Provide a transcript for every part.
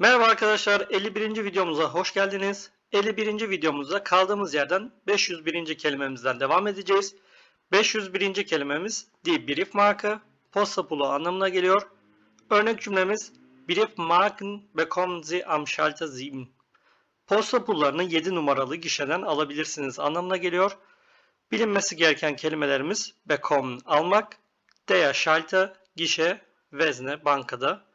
Merhaba arkadaşlar, 51. videomuza hoş geldiniz. 51. videomuzda kaldığımız yerden 501. kelimemizden devam edeceğiz. 501. kelimemiz die Briefmarke, posta pulu anlamına geliyor. Örnek cümlemiz Briefmarken bekommen Sie am Schalter 7. Posta pullarını 7 numaralı gişeden alabilirsiniz anlamına geliyor. Bilinmesi gereken kelimelerimiz bekommen almak, der Schalter gişe, vezne bankada.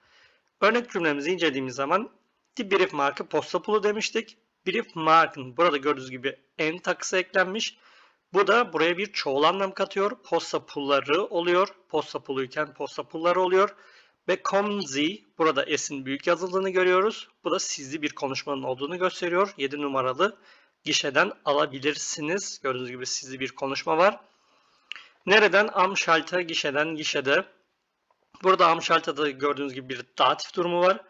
Örnek cümlemizi incelediğimiz zaman die Briefmarke posta pulu demiştik. Briefmarken burada gördüğünüz gibi en takısı eklenmiş. Bu da buraya bir çoğul anlam katıyor. Posta pulları oluyor. Posta puluyken posta pulları oluyor. Ve Sie burada S'in büyük yazıldığını görüyoruz. Bu da sizli bir konuşmanın olduğunu gösteriyor. 7 numaralı gişeden alabilirsiniz. Gördüğünüz gibi sizli bir konuşma var. Nereden? Am Schalter gişeden gişede. Burada am Schalter'da gördüğünüz gibi bir datif durumu var.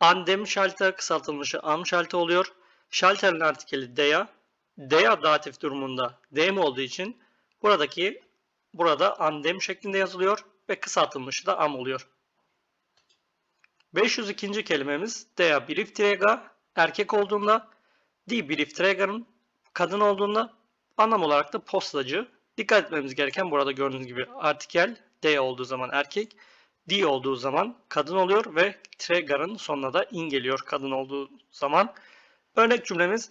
Andem Schalter kısaltılmışı am Schalter oluyor. Schalter'ın artikeli dea. Dea datif durumunda dem olduğu için buradaki burada andem şeklinde yazılıyor ve kısaltılmışı da am oluyor. 502. kelimemiz dea Briefträger erkek olduğunda die Briefträger'ın kadın olduğunda anlam olarak da postacı. Dikkat etmemiz gereken burada gördüğünüz gibi artikel D olduğu zaman erkek, D olduğu zaman kadın oluyor ve Träger'ın sonuna da in geliyor kadın olduğu zaman. Örnek cümlemiz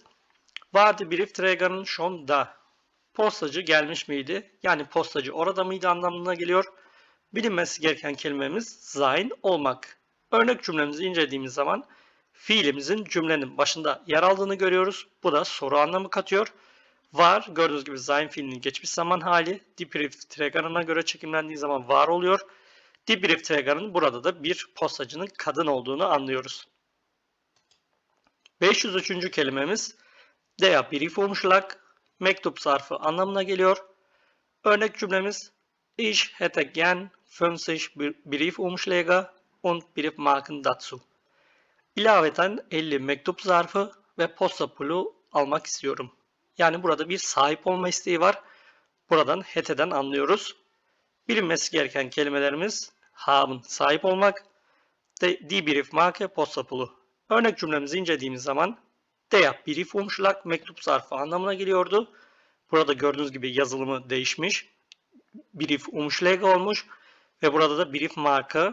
Vardı Briefträger'ın schon da. Postacı gelmiş miydi? Yani postacı orada mıydı anlamına geliyor. Bilinmesi gereken kelimemiz sein olmak. Örnek cümlemizi incelediğimiz zaman fiilimizin cümlenin başında yer aldığını görüyoruz. Bu da soru anlamı katıyor. Var gördüğünüz gibi sein fiilinin geçmiş zaman hali die Briefträger'ına göre çekimlendiği zaman var oluyor. Die Briefträger'ın burada da bir postacının kadın olduğunu anlıyoruz. 503. kelimemiz der Briefumschlag mektup zarfı anlamına geliyor. Örnek cümlemiz Ich hätte gern 50 Briefumschläge und Briefmarken dazu. İlaveten 50 mektup zarfı ve posta pulu almak istiyorum. Yani burada bir sahip olma isteği var. Buradan heteden anlıyoruz. Bilinmesi gereken kelimelerimiz haben sahip olmak, de, die Briefmarke posta pulu. Örnek cümlemizi incelediğimiz zaman der Briefumschlag mektup zarfı anlamına geliyordu. Burada gördüğünüz gibi yazılımı değişmiş. Briefumschlag olmuş ve burada da Briefmarke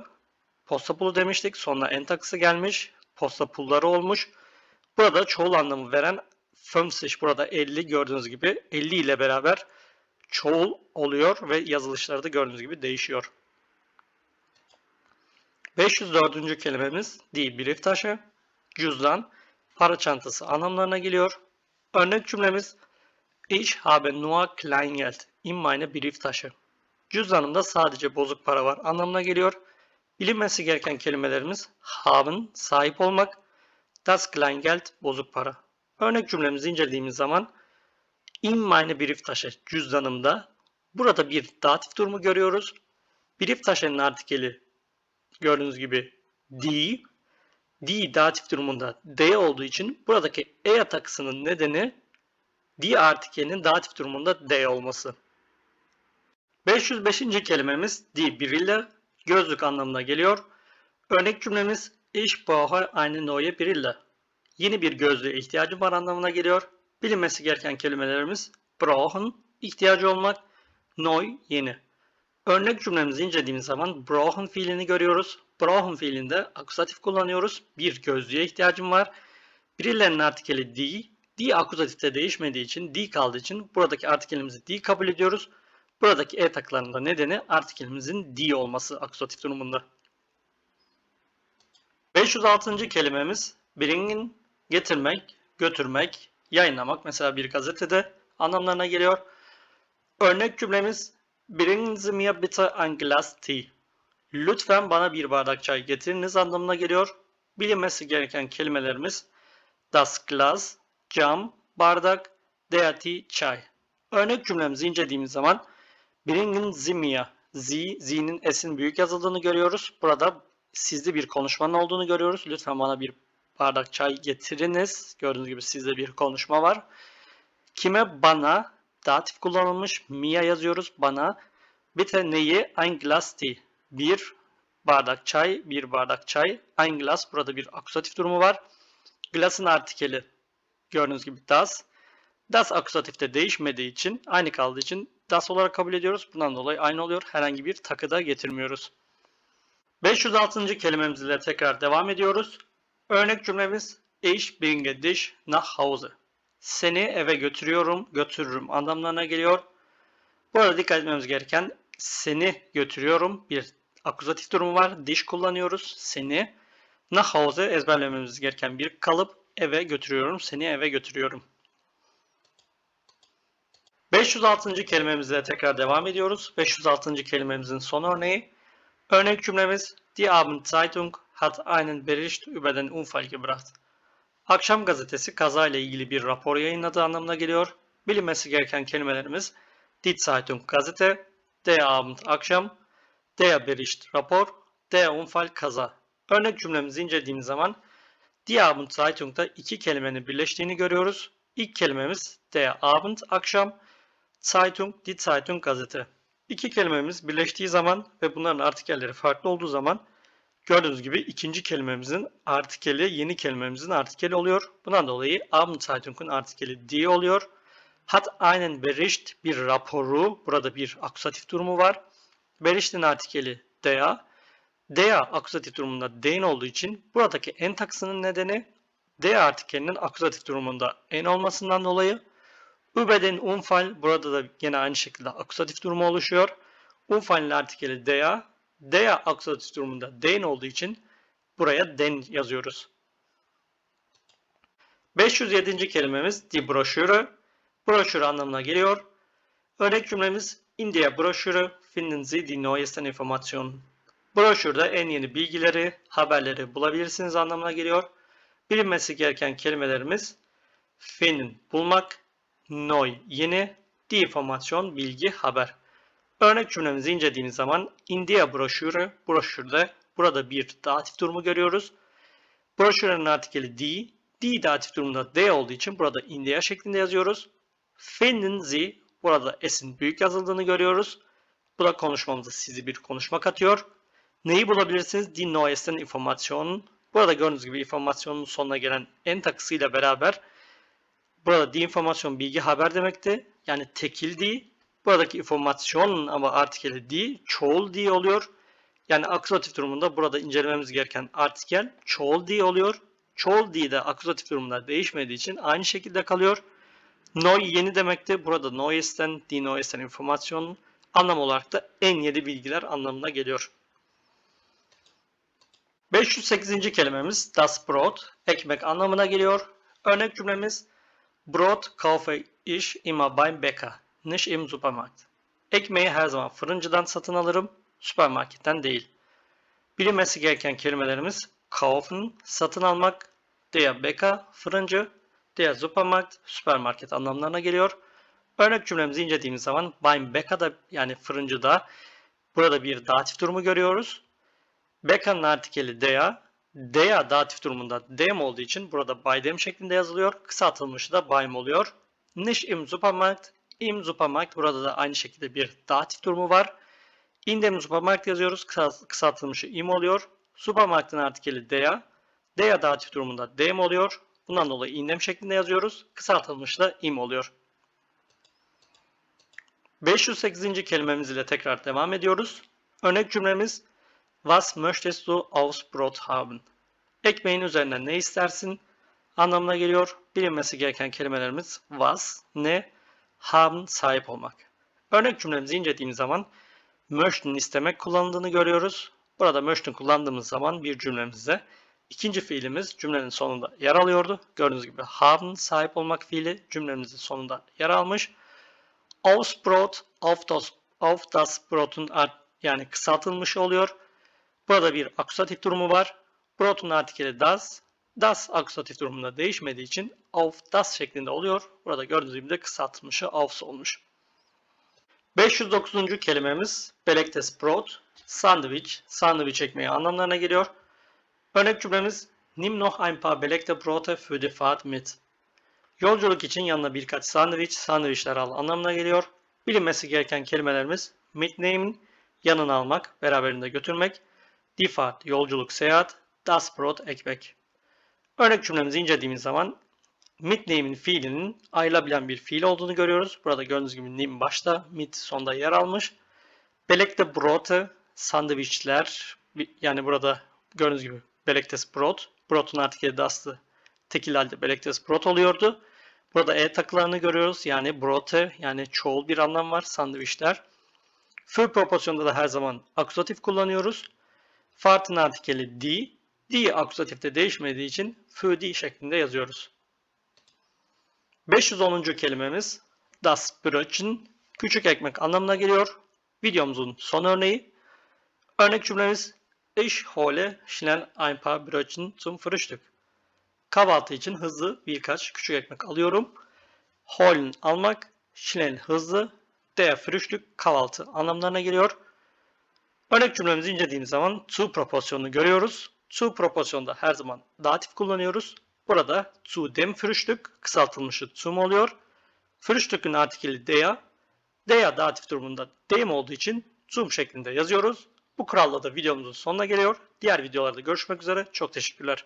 posta pulu demiştik. Sonra en takısı gelmiş. Posta pulları olmuş. Burada çoğul anlamı veren 50 burada 50 gördüğünüz gibi 50 ile beraber çoğul oluyor ve yazılışları da gördüğünüz gibi değişiyor. 504. kelimemiz die Brieftasche, cüzdan, para çantası anlamlarına geliyor. Örnek cümlemiz Ich habe nur Kleingeld in meine Brieftasche. Cüzdanımda sadece bozuk para var anlamına geliyor. Bilinmesi gereken kelimelerimiz haben, sahip olmak, das Kleingeld, bozuk para. Örnek cümlemizi incelediğimiz zaman in meine Brieftasche cüzdanımda burada bir datif durumu görüyoruz. Brieftasche'nin artikeli gördüğünüz gibi die. Die datif durumunda D olduğu için buradaki E takısının nedeni die artikelinin datif durumunda D olması. 505. kelimemiz die Brille gözlük anlamına geliyor. Örnek cümlemiz Ich brauche eine neue Brille. Yeni bir gözlüğe ihtiyacım var anlamına geliyor. Bilinmesi gereken kelimelerimiz brauchen, ihtiyacı olmak, neu, yeni. Örnek cümlemizi incelediğimiz zaman brauchen fiilini görüyoruz. Brauchen fiilinde akuzatif kullanıyoruz. Bir gözlüğe ihtiyacım var. Birilerinin artikeli die. Die akuzatifte değişmediği için, die kaldığı için buradaki artikelimizi die kabul ediyoruz. Buradaki e taklarının da nedeni artikelimizin die olması akuzatif durumunda. 506. kelimemiz bringen, getirmek, götürmek, yayınlamak. Mesela bir gazetede anlamlarına geliyor. Örnek cümlemiz Bringen Sie mir bitte ein Glas Tee. Lütfen bana bir bardak çay getiriniz anlamına geliyor. Bilinmesi gereken kelimelerimiz das Glas, cam, bardak, der Tee, çay. Örnek cümlemizi incelediğimiz zaman Bringen Sie mir, Sie, Z'nin S'in büyük yazıldığını görüyoruz. Burada sizde bir konuşmanın olduğunu görüyoruz. Lütfen bana bir bardak çay getiriniz. Gördüğünüz gibi sizde bir konuşma var. Kime? Bana. Datif kullanılmış. Mia yazıyoruz. Bana. Bitte neyi? Ein Glas Tee. Bir bardak çay, bir bardak çay. Ein Glas burada bir akusatif durumu var. Glas'ın artikeli gördüğünüz gibi das. Das akusatifte değişmediği için, aynı kaldığı için das olarak kabul ediyoruz. Bundan dolayı aynı oluyor. Herhangi bir takı da getirmiyoruz. 506. kelimemiz ile tekrar devam ediyoruz. Örnek cümlemiz Ich bringe dich nach Hause. Seni eve götürüyorum, götürürüm anlamlarına geliyor. Bu arada dikkat etmemiz gereken seni götürüyorum bir akuzatif durumu var. Dich kullanıyoruz. Seni. Nach Hause ezberlememiz gereken bir kalıp. Eve götürüyorum. Seni eve götürüyorum. 506. kelimemizle tekrar devam ediyoruz. 506. kelimemizin son örneği. Örnek cümlemiz Die Abendzeitung hat einen Bericht über den Unfall gebracht. Akşam gazetesi kazayla ilgili bir rapor yayınladığı anlamına geliyor. Bilinmesi gereken kelimelerimiz Die Zeitung gazete, Der Abend akşam, Der Bericht rapor, Der Unfall kaza. Örnek cümlemizi incelediğimiz zaman Die Abend Zeitung'da iki kelimenin birleştiğini görüyoruz. İlk kelimemiz Der Abend akşam, Zeitung, Die Zeitung gazete. İki kelimemiz birleştiği zaman ve bunların artikelleri farklı olduğu zaman gördüğünüz gibi ikinci kelimemizin artikeli yeni kelimemizin artikeli oluyor. Bundan dolayı Abendzeitung'un artikeli die oluyor. Hat einen Bericht bir raporu. Burada bir akusatif durumu var. Bericht'in artikeli der. Der akusatif durumunda den olduğu için buradaki en taksının nedeni der artikelinin akusatif durumunda en olmasından dolayı über den Unfall burada da yine aynı şekilde akusatif durumu oluşuyor. Unfall'in artikeli der. Der akusatif durumunda den olduğu için buraya den yazıyoruz. 507. kelimemiz die Broschüre. Broşür anlamına geliyor. Örnek cümlemiz In der Broschüre finden Sie die neuesten Informationen. Broşürde en yeni bilgileri, haberleri bulabilirsiniz anlamına geliyor. Bilinmesi gereken kelimelerimiz finden bulmak, neu yeni, die Information bilgi, haber. Örnek cümlemizi incelediğimiz zaman in der Broschüre, broşürde burada bir datif durumu görüyoruz. Broşürenin artikeli die, die datif durumunda de olduğu için burada in der şeklinde yazıyoruz. Sie burada S'in büyük yazıldığını görüyoruz. Bu da konuşmamıza sizi bir konuşma katıyor. Neyi bulabilirsiniz? Die neuesten Informationen. Burada gördüğünüz gibi informasyonun sonuna gelen en takısıyla beraber burada die Information bilgi haber demekti. Yani tekil die. Buradaki informasyon ama artikeli die, çoğul die oluyor. Yani akuzatif durumunda burada incelememiz gereken artikel çoğul die oluyor. Çoğul die de akuzatif durumda değişmediği için aynı şekilde kalıyor. Neu yeni demekti. Burada neuesten, die neuesten Informationen anlam olarak da en yeni bilgiler anlamına geliyor. 508. kelimemiz das Brot, ekmek anlamına geliyor. Örnek cümlemiz Brot kaufe ich immer beim Bäcker, nicht im Supermarkt. Ekmeği her zaman fırıncıdan satın alırım, süpermarketten değil. Bilinmesi gereken kelimelerimiz kaufen, satın almak, der Bäcker, fırıncı, der Supermarkt, süpermarket anlamlarına geliyor. Örnek cümlemizi incelediğimiz zaman beim Bäcker'da yani fırıncıda burada bir datif durumu görüyoruz. Bäcker'ın artikeli der, der datif durumunda dem olduğu için burada by dem şeklinde yazılıyor. Kısaltılmışı da beim oluyor. Nicht im Supermarkt, im Supermarkt burada da aynı şekilde bir datif durumu var. In dem yazıyoruz. Kısaltılmışı im oluyor. Supermarkt'ın artikeli der. Der datif durumunda dem oluyor. Bundan dolayı indem şeklinde yazıyoruz. Kısaltılmış da im oluyor. 508. kelimemiz ile tekrar devam ediyoruz. Örnek cümlemiz Was möchtest du aufs Brot haben? Ekmeğin üzerinden ne istersin? Anlamına geliyor. Bilinmesi gereken kelimelerimiz was, ne, haben, sahip olmak. Örnek cümlemizi incelediğimiz zaman möchten istemek kullanıldığını görüyoruz. Burada möchten kullandığımız zaman bir cümlemizde İkinci fiilimiz cümlenin sonunda yer alıyordu. Gördüğünüz gibi haben sahip olmak fiili cümlemizin sonunda yer almış. Aufs Brot, auf das, auf das Brot'un yani kısaltılmış oluyor. Burada bir akusatif durumu var. Brot'un artikeli das. Das akusatif durumunda değişmediği için auf das şeklinde oluyor. Burada gördüğünüz gibi de kısaltılmışı aufs olmuş. 509. kelimemiz Belektes Brot, sandviç, sandviç ekmeği anlamlarına geliyor. Örnek cümlemiz Nimm noch ein paar belegte Brote für die Fahrt mit. Yolculuk için yanına birkaç sandviç, sandviçler al anlamına geliyor. Bilinmesi gereken kelimelerimiz mitnehmen, yanına almak, beraberinde götürmek. Die Fahrt, yolculuk, seyahat, das Brot, ekmek. Örnek cümlemizi incelediğimiz zaman mit name'in fiilinin ayrılabilen bir fiil olduğunu görüyoruz. Burada gördüğünüz gibi name başta, mit sonda yer almış. Belekte Brote, sandviçler, yani burada gördüğünüz gibi Belektes Brot, Brot'un artikeli dastı tekil halde Belektes Brot oluyordu. Burada e takılarını görüyoruz. Yani brote yani çoğul bir anlam var sandviçler. Für proporsiyonda da her zaman akusatif kullanıyoruz. Fartın artikeli die. Die akusatifte değişmediği için für die şeklinde yazıyoruz. 510. kelimemiz das Brötchen küçük ekmek anlamına geliyor. Videomuzun son örneği. Örnek cümlemiz Ich hole schnell ein paar Brötchen zum Frühstück. Kahvaltı için hızlı birkaç küçük ekmek alıyorum. Holen almak, schnell hızlı, der Frühstück kahvaltı anlamlarına geliyor. Örnek cümlemizi incelediğimiz zaman zu proporsiyonunu görüyoruz. Zu proporsiyonda her zaman datif kullanıyoruz. Burada zu dem Frühstück kısaltılmışı zum oluyor. Frühstück'ün artikeli der. Der datif durumunda dem olduğu için zum şeklinde yazıyoruz. Bu kuralla da videomuzun sonuna geliyor. Diğer videolarda görüşmek üzere. Çok teşekkürler.